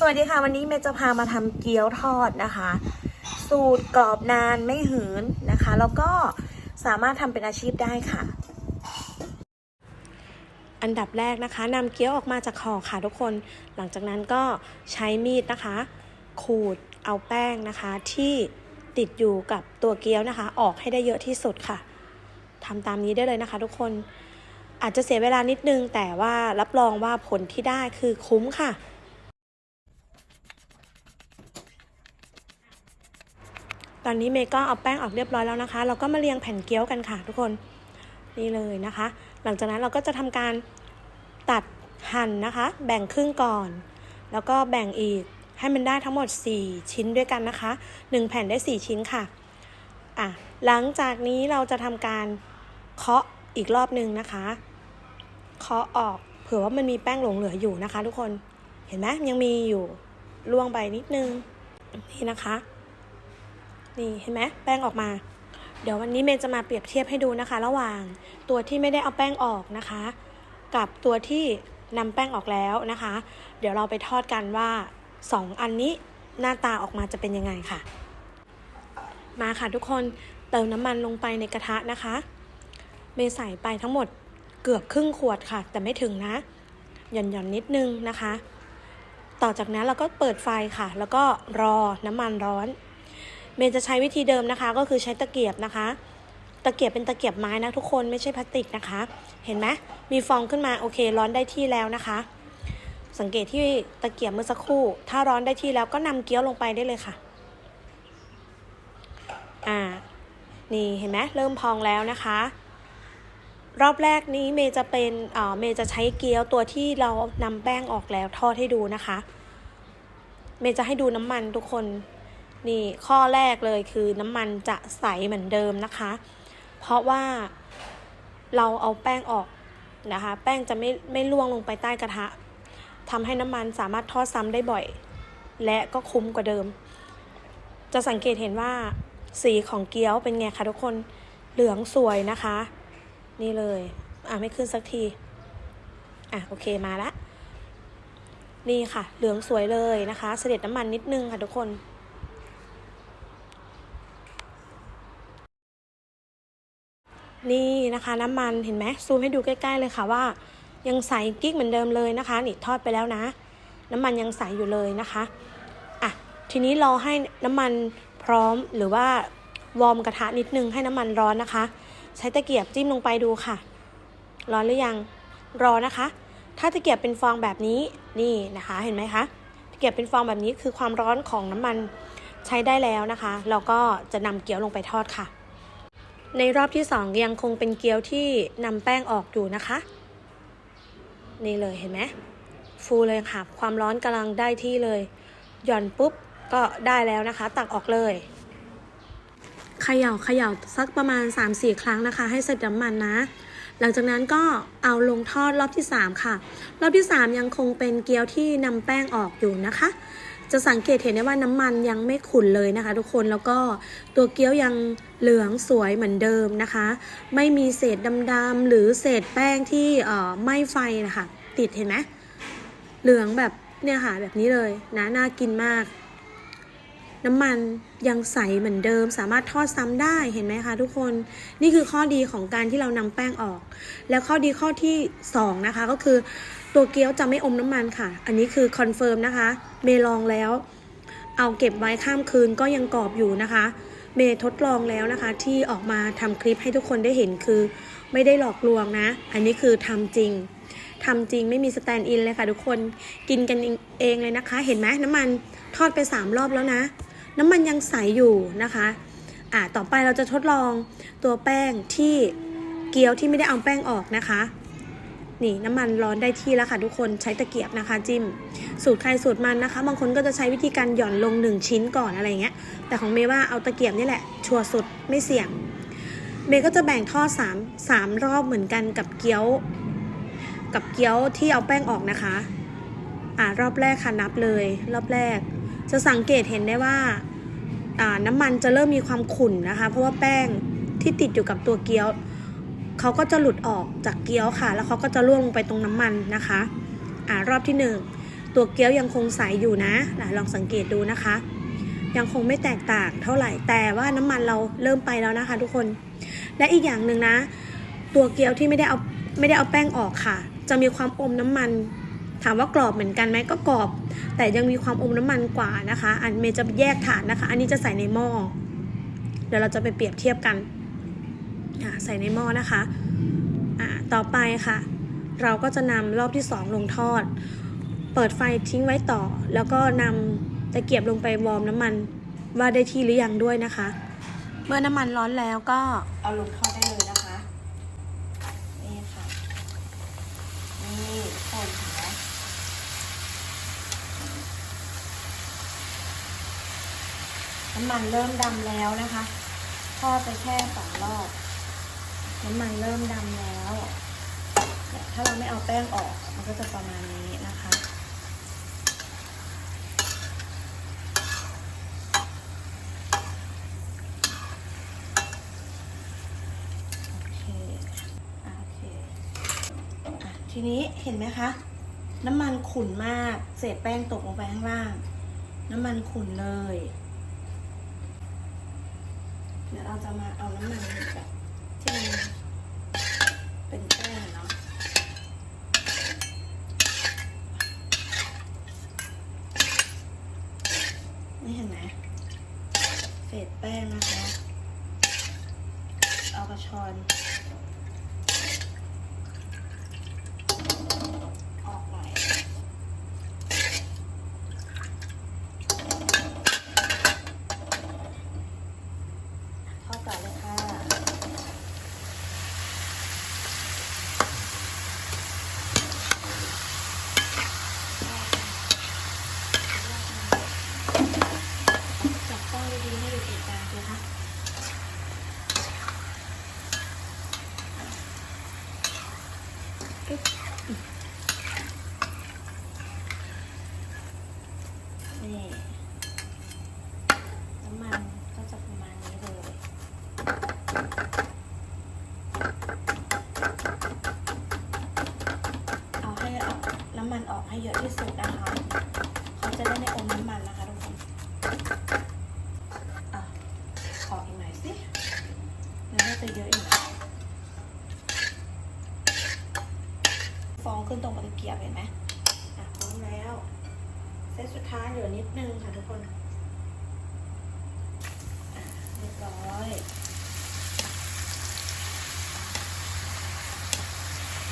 สวัสดีค่ะ วันนี้เมย์จะพามาทำเกี๊ยวทอดนะคะ สูตรกรอบนานไม่หืนนะคะ แล้วก็สามารถทำเป็นอาชีพได้ค่ะ อันดับแรกนะคะนำเกี๊ยวออกมาจากห่อค่ะทุกคน หลังจากนั้นก็ใช้มีดนะคะ ขูดเอาแป้งนะคะ ที่ติดอยู่กับตัวเกี๊ยวนะคะ ออกให้ได้เยอะที่สุดค่ะทำตามนี้ได้เลยนะคะ ทุกคนอาจจะเสียเวลานิดนึง แต่ว่ารับรองว่าผลที่ได้คือคุ้มค่ะ ตอนนี้เมย์ก็เอาแป้งออกเรียบร้อยแล้วนะคะ เราก็มาเรียงแผ่นเกี๊ยวกันค่ะทุกคนนี่เลยนะคะ หลังจากนั้นเราก็จะทำการตัดหั่นนะคะ แบ่งครึ่งก่อน แล้วก็แบ่งอีกให้มันได้ทั้งหมด 4 ชิ้นด้วยกันนะคะ 1 แผ่นได้ 4 ชิ้นค่ะอะ หลังจากนี้เราจะทำการเคาะอีกรอบหนึ่งนะคะ เคาะออกเผื่อว่ามันมีแป้งหลงเหลืออยู่นะคะ ทุกคน เห็นไหมยังมีอยู่ล่วงไปนิดนึงนี่นะคะ นี่เห็นไหมแป้งออกมา เดี๋ยววันนี้เมย์จะมาเปรียบเทียบให้ดูนะคะ ระหว่างตัวที่ไม่ได้เอาแป้งออกนะคะ กับตัวที่นำแป้งออกแล้วนะคะ เดี๋ยวเราไปทอดกันว่าสองอันนี้หน้าตาออกมาจะเป็นยังไงค่ะ มาค่ะทุกคนเติมน้ำมันลงไปในกระทะนะคะ เมย์ใส่ไปทั้งหมดเกือบครึ่งขวดค่ะ แต่ไม่ถึงนะ หย่อนหย่อนนิดนึงนะคะ ต่อจากนั้นเราก็เปิดไฟค่ะ แล้วก็รอน้ำมันร้อน เมย์จะใช้วิธีเดิมนะคะ ก็คือใช้ตะเกียบนะคะ ตะเกียบเป็นตะเกียบไม้นะทุกคนไม่ใช่พลาสติกนะคะ เห็นไหมมีฟองขึ้นมาโอเค ร้อนได้ที่แล้วนะคะ สังเกตที่ตะเกียบเมื่อสักครู่ ถ้าร้อนได้ที่แล้วก็นำเกี๊ยวลงไปได้เลยค่ะ อ่า นี่เห็นไหมเริ่มพองแล้วนะคะรอบแรกนี้เมย์จะเป็นเอ่อเมย์จะใช้เกี๊ยวตัวที่เรานำแป้งออกแล้วทอดให้ดูนะคะ เมย์จะให้ดูน้ำมันทุกคน นี่ข้อแรกเลยคือน้ำมันจะใสเหมือนเดิมนะคะ เพราะว่าเราเอาแป้งออกนะคะ แป้งจะไม่ไม่ล่วงลงไปใต้กระทะทำให้น้ำมันสามารถทอดซ้ำได้บ่อย และก็คุ้มกว่าเดิม จะสังเกตเห็นว่าสีของเกี๊ยวเป็นไงคะทุกคนเหลืองสวยนะคะ นี่เลยอะไม่ขึ้นสักทีอะโอเคมาละนี่ค่ะ เหลืองสวยเลยนะคะ เสด็จน้ำมันนิดนึงค่ะทุกคน นี่นะคะ น้ำมันเห็นไหมซูมให้ดูใกล้ๆเลยค่ะว่า ยังใสกิ๊กเหมือนเดิมเลยนะคะนี่ทอดไปแล้วนะ น้ำมันยังใสอยู่เลยนะคะอะทีนี้รอให้น้ำมันพร้อมหรือว่าวอร์มกระทะนิดนึงให้น้ำมันร้อนนะคะ ใช้ตะเกียบจิ้มลงไปดูค่ะ ร้อนหรือยังรอนะคะ ถ้าตะเกียบเป็นฟองแบบนี้นี่นะคะเห็นไหมคะตะเกียบเป็นฟองแบบนี้คือความร้อนของน้ำมันใช้ได้แล้วนะคะ เราก็จะนำเกี๊ยวลงไปทอดค่ะ ในรอบที่สองยังคงเป็นเกี๊ยวที่นำแป้งออกอยู่นะคะ นี่เลยเห็นไหมฟูเลยค่ะ ความร้อนกำลังได้ที่เลย หย่อนปุ๊บก็ได้แล้วนะคะ ตักออกเลยเขย่าเขย่าสักประมาณ 3-4 ครั้งนะคะ ให้เสร็จน้ำมันนะ หลังจากนั้นก็เอาลงทอดรอบที่ 3 ค่ะ รอบที่ 3 ยังคงเป็นเกี๊ยวที่นำแป้งออกอยู่นะคะ จะสังเกตเห็นได้ว่าน้ำมันยังไม่ขุ่นเลยนะคะ ทุกคนแล้วก็ตัวเกี๊ยวยังเหลืองสวยเหมือนเดิมนะคะ ไม่มีเศษดำๆหรือเศษแป้งที่ไหม้ไฟนะคะติดเห็นไหมเหลืองแบบเนี่ยค่ะแบบนี้เลยนะน่ากินมาก น้ำมันยังใสเหมือนเดิม สามารถทอดซ้ำได้เห็นไหมคะทุกคน นี่คือข้อดีของการที่เรานำแป้งออก แล้วข้อดีข้อที่สองนะคะ ก็คือตัวเกี๊ยวจะไม่อมน้ำมันค่ะ อันนี้คือคอนเฟิร์มนะคะ เมย์ลองแล้ว เอาเก็บไว้ข้ามคืนก็ยังกรอบอยู่นะคะ เมย์ทดลองแล้วนะคะ ที่ออกมาทำคลิปให้ทุกคนได้เห็นคือ ไม่ได้หลอกลวงนะ อันนี้คือทำจริงทำจริงไม่มีสแตนด์อินเลยค่ะทุกคนกินกันเองเลยนะคะ เห็นไหมน้ำมันทอดไปสามรอบแล้วนะ น้ำมันยังใสอยู่นะคะอ่าต่อไปเราจะทดลองตัวแป้งที่เกี๊ยวที่ไม่ได้เอาแป้งออกนะคะ นี่น้ำมันร้อนได้ที่แล้วค่ะทุกคนใช้ตะเกียบนะคะ จิ้ม สูตรใครสูตรมันนะคะ บางคนก็จะใช้วิธีการหย่อนลงหนึ่งชิ้นก่อนอะไรเงี้ย แต่ของเมย์ว่าเอาตะเกียบนี่แหละ ชัวร์สุดไม่เสี่ยง เมย์ก็จะแบ่งทอดสามสามรอบเหมือนกันกับเกี๊ยว กับเกี๊ยวที่เอาแป้งออกนะคะ อ่ารอบแรกค่ะนับเลย รอบแรก จะสังเกตเห็นได้ว่าน้ำมันจะเริ่มมีความขุ่นนะคะ เพราะว่าแป้งที่ติดอยู่กับตัวเกี๊ยวเขาก็จะหลุดออกจากเกี๊ยวค่ะ แล้วเขาก็จะล่วงลงไปตรงน้ำมันนะคะอ่ารอบที่หนึ่งตัวเกี๊ยวยังคงใสอยู่นะลองสังเกตดูนะคะ ยังคงไม่แตกต่างเท่าไหร่แต่ว่าน้ำมันเราเริ่มไปแล้วนะคะ ทุกคน และอีกอย่างหนึ่งนะ ตัวเกี๊ยวที่ไม่ได้เอาไม่ได้เอาแป้งออกค่ะ จะมีความอมน้ำมัน ถามว่ากรอบเหมือนกันไหมก็กรอบ แต่ยังมีความอมน้ำมันกว่านะคะ อันเมย์จะแยกถาดนะคะ อันนี้จะใส่ในหม้อเดี๋ยวเราจะไปเปรียบเทียบกันอะใส่ในหม้อนะคะอะต่อไปค่ะ เราก็จะนำรอบที่สองลงทอด เปิดไฟทิ้งไว้ต่อ แล้วก็นำตะเกียบลงไปวอร์มน้ำมันว่าได้ที่หรือยังด้วยนะคะ เมื่อน้ำมันร้อนแล้วก็เอาลงทอดได้เลยนะคะ นี่ค่ะ นี่คนเห็นไหม น้ำมันเริ่มดำแล้วนะคะทอดไปแค่สองรอบ น้ำมันเริ่มดำแล้ว ถ้าเราไม่เอาแป้งออก มันก็จะประมาณนี้นะคะโอเคโอเคอะทีนี้เห็นไหมคะ น้ำมันขุ่นมาก เศษแป้งตกลงไปข้างล่าง น้ำมันขุ่นเลย เราจะมาเอาน้ำมันแบบที่มันเป็นแป้งเนาะ นี่เห็นไหมเศษแป้งนะคะ เอากระชอน ออกหน่อยทอดต่อเลยค่ะ จับต้องดีๆให้ดูเหตุการณ์สิคะ อึ๊บนี่น้ำมันก็จะประมาณนี้เลย เอาให้ออกน้ำมันออกให้เยอะที่สุดนะคะ เขาจะได้ไม่อมน้ำมันนะคะทุกคน อะขออีกหน่อยสิแล้วน่าจะเยอะอีกหน่อยฟอง ขึ้นตรงตะเกียบเห็นไหมอะพร้อมแล้ว เซตสุดท้ายเหลือนิดนึงค่ะทุกคนอะเรียบร้อย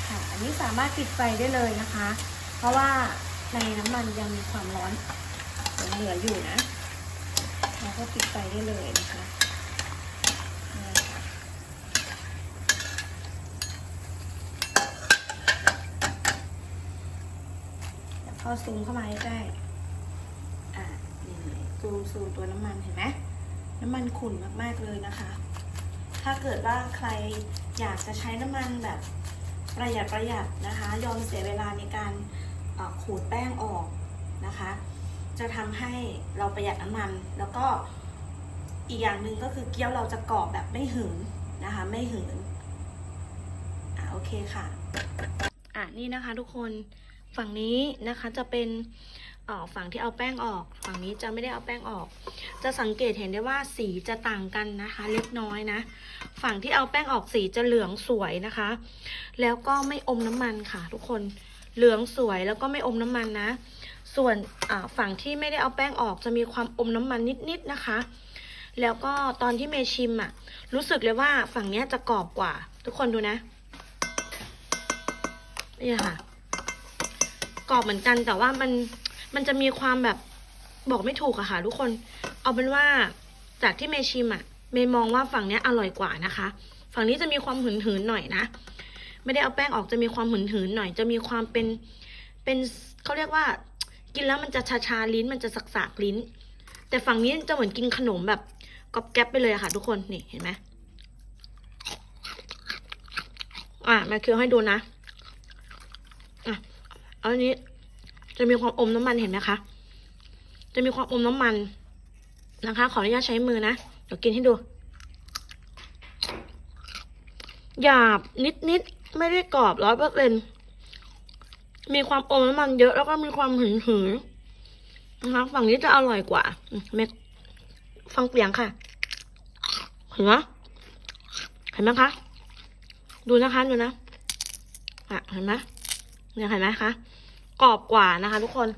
ค่ะอันนี้สามารถปิดไฟได้เลยนะคะ เพราะว่าในน้ำมันยังมีความร้อนเหลืออยู่นะเราก็ปิดไฟได้เลยนะคะนี่ค่ะ เดี๋ยวเข้าซูมเข้ามาใกล้ๆอะนี่ซูมซูมตัวน้ำมันเห็นไหมน้ำมันขุ่นมากๆเลยนะคะ ถ้าเกิดว่าใครอยากจะใช้น้ำมันแบบประหยัดประหยัดนะคะ ยอมเสียเวลาในการขูดแป้งออกนะคะ จะทำให้เราประหยัดน้ำมัน แล้วก็อีกอย่างหนึ่งก็คือเกี๊ยวเราจะกรอบแบบไม่หืนนะคะ ไม่หืนอะโอเคค่ะ อะนี่นะคะทุกคน ฝั่งนี้นะคะจะเป็นฝั่งที่เอาแป้งออก ฝั่งนี้จะไม่ได้เอาแป้งออก จะสังเกตเห็นได้ว่าสีจะต่างกันนะคะ เล็กน้อยนะ ฝั่งที่เอาแป้งออกสีจะเหลืองสวยนะคะ แล้วก็ไม่อมน้ำมันค่ะ ทุกคนเหลืองสวยแล้วก็ไม่อมน้ำมันนะ ส่วนฝั่งที่ไม่ได้เอาแป้งออกจะมีความอมน้ำมันนิดๆนะคะ แล้วก็ตอนที่เมชิมอะรู้สึกเลยว่าฝั่งนี้จะกรอบกว่า ทุกคนดูนะนี่ค่ะ กรอบเหมือนกันแต่ว่ามันมันจะมีความแบบบอกไม่ถูกอะค่ะทุกคน เอาเป็นว่าจากที่เมชิมอะเมมองว่าฝั่งเนี้ยอร่อยกว่านะคะ ฝั่งนี้จะมีความหืนหืนๆหน่อยนะ ไม่ได้เอาแป้งออกจะมีความหืนหืนๆหน่อย จะมีความเป็นเป็นเขาเรียกว่า กินแล้วมันจะชาชาๆลิ้นมันจะสักสากๆลิ้น แต่ฝั่งนี้จะเหมือนกินขนมแบบกรอบแก๊บไปเลยอะค่ะ ทุกคนนี่เห็นไหมอะแม่เคี้ยวให้ดูนะ อันนี้ จะมีความอมน้ำมันเห็นไหมคะ จะมีความอมน้ำมันนะคะ ขออนุญาตใช้มือนะ เดี๋ยวกินให้ดู หยาบนิดนิดๆไม่ได้กรอบร้อยเปอร์เซ็นมีความอมน้ำมันเยอะแล้วก็มีความหืนหืนๆนะคะฝั่งนี้จะอร่อยกว่าเมกฟังเสียงค่ะ เห็นไหมเห็นไหมคะ ดูนะคะดูนะอะเห็นไหมเนี่ยเห็นไหมคะ กรอบกว่านะคะ ทุกคน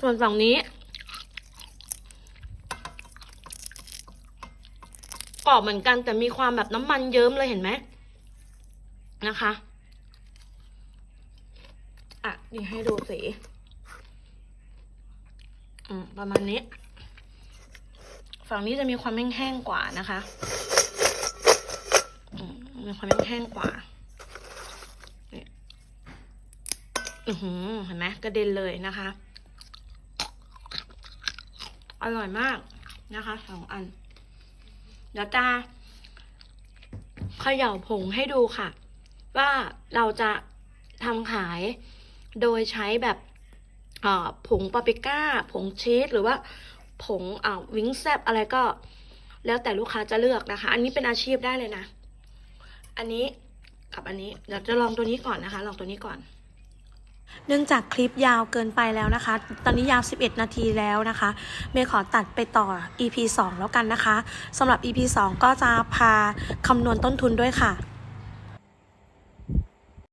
ส่วนฝั่งนี้ กรอบเหมือนกันแต่มีความแบบน้ำมันเยิ้มเลยเห็นไหมนะคะ อะนี่ให้ดูสีอืมประมาณนี้ ฝั่งนี้จะมีความแห้งๆกว่านะคะอืมมีความแห้งๆกว่านี่อือหือ เห็นไหมกระเด็นเลยนะคะ อร่อยมากนะคะสองอัน เดี๋ยวจะเขย่าผงให้ดูค่ะ ว่าเราจะทำขายโดยใช้แบบผงปาปริก้า ผงชีสหรือว่าผงวิงแซบอะไรก็ แล้วแต่ลูกค้าจะเลือกนะคะ อันนี้เป็นอาชีพได้เลยนะ อันนี้กับอันนี้เดี๋ยวจะลองตัวนี้ก่อนนะคะ ลองตัวนี้ก่อน เนื่องจากคลิปยาวเกินไปแล้วนะคะ ตอนนี้ยาว 11 นาทีแล้วนะคะ เมย์ขอตัดไปต่อ EP 2 แล้วกันนะคะสำหรับ EP 2 ก็จะพาคำนวณต้นทุนด้วยค่ะ